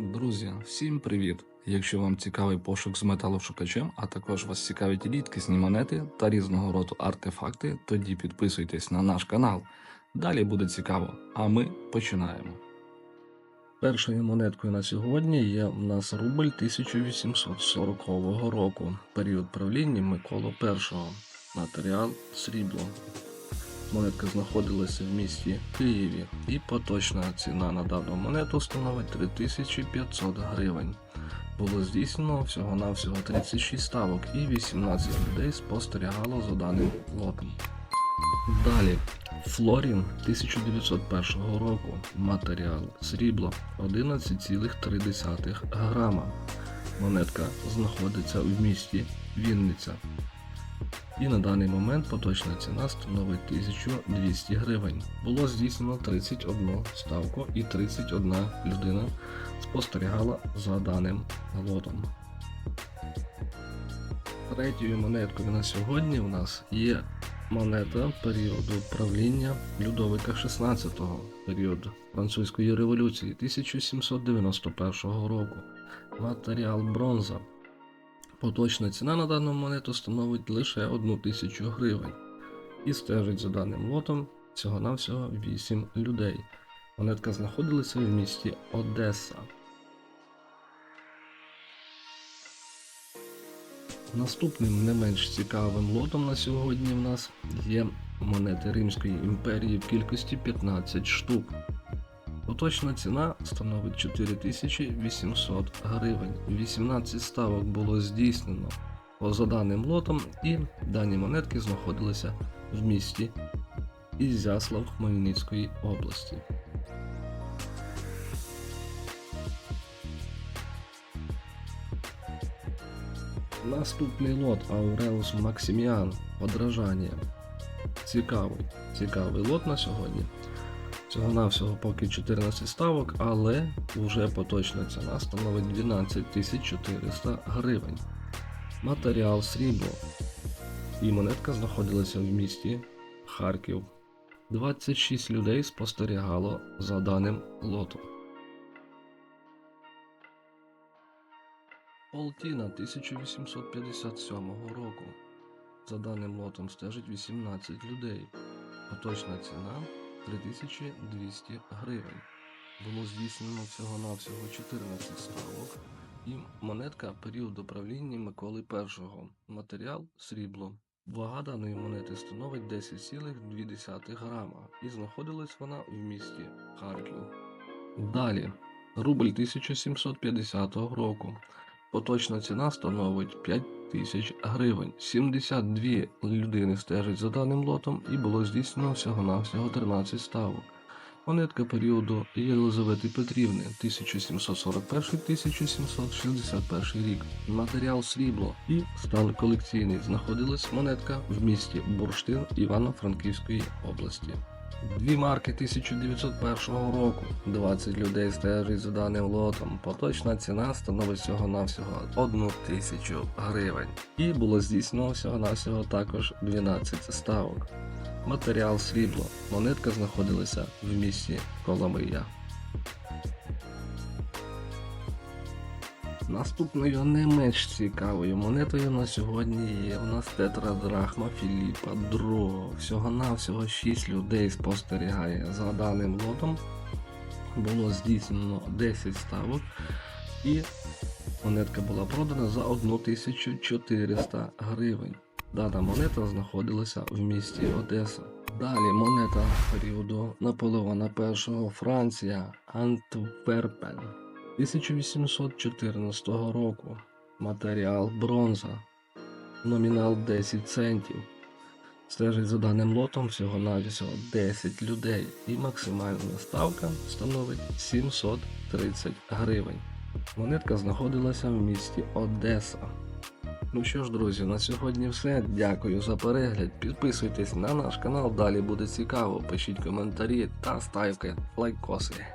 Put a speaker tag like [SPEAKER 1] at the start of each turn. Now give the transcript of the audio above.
[SPEAKER 1] Друзі, всім привіт! Якщо вам цікавий пошук з металошукачем, а також вас цікавить рідкісні монети та різного роду артефакти, тоді підписуйтесь на наш канал. Далі буде цікаво, а ми починаємо. Першою монеткою на сьогодні є в нас рубль 1840 року, період правління Миколи І, матеріал срібло. Монетка знаходилася в місті Києві, і поточна ціна на дану монету становить 3500 гривень. Було здійснено всього-навсього 36 ставок і 18 людей спостерігало за даним лотом. Далі Флорін 1901 року. Матеріал срібло 11,3 грама. Монетка знаходиться в місті Вінниця. І на даний момент поточна ціна становить 1200 гривень. Було здійснено 31 ставку і 31 людина спостерігала за даним лотом. Третьою монеткою на сьогодні у нас є монета періоду правління Людовика XVI, період французької революції 1791 року. Матеріал бронза. Поточна ціна на дану монету становить лише 1 тисячу гривень. І стежить за даним лотом всього-навсього 8 людей. Монетка знаходилася в місті Одеса. Наступним не менш цікавим лотом на сьогодні в нас є монети Римської імперії в кількості 15 штук. Поточна ціна становить 4800 гривень. 18 ставок було здійснено за даним лотом, і дані монетки знаходилися в місті Ізяслав Хмельницької області. Наступний лот Ауреус Максиміан подражання. Цікавий, цікавий лот на сьогодні. Всього-навсього поки 14 ставок, але вже поточна ціна становить 12 400 гривень. Матеріал срібло. І монетка знаходилася в місті Харків. 26 людей спостерігало за даним лотом. Полтіна 1857 року. За даним лотом стежить 18 людей. Поточна ціна 3200 гривень. Було здійснено всього-навсього 14 ставок і монетка періоду правління Миколи І. Матеріал срібло. Вага даної монети становить 10,2 грама і знаходилась вона в місті Харків. Далі. Рубль 1750 року. Поточна ціна становить 5 тисяч гривень. 72 людини стежать за даним лотом і було здійснено всього-навсього 13 ставок. Монетка періоду Єлизавети Петрівни 1741-1761 рік. Матеріал срібло і стан колекційний. Знаходилась монетка в місті Бурштин Івано-Франківської області. Дві марки 1901 року. 20 людей стежить за даним лотом. Поточна ціна становить всього-навсього 1 тисячу гривень. І було здійснено всього-навсього також 12 ставок. Матеріал срібло. Монетка знаходилася в місті Коломия. Наступною не менш цікавою монетою на сьогодні є у нас тетрадрахма Філіпа II. Всього-навсього 6 людей спостерігає за даним лотом. Було здійснено 10 ставок і монетка була продана за 1400 гривень. Дана монета знаходилася в місті Одеса. Далі монета періоду Наполеона І Франція Антверпен 1814 року. Матеріал бронза. Номінал 10 центів. Стежить за даним лотом всього-навсього 10 людей і максимальна ставка становить 730 гривень. Монетка знаходилася в місті Одеса. Ну що ж, друзі, на сьогодні все. Дякую за перегляд. Підписуйтесь на наш канал, далі буде цікаво. Пишіть коментарі та ставте лайкоси.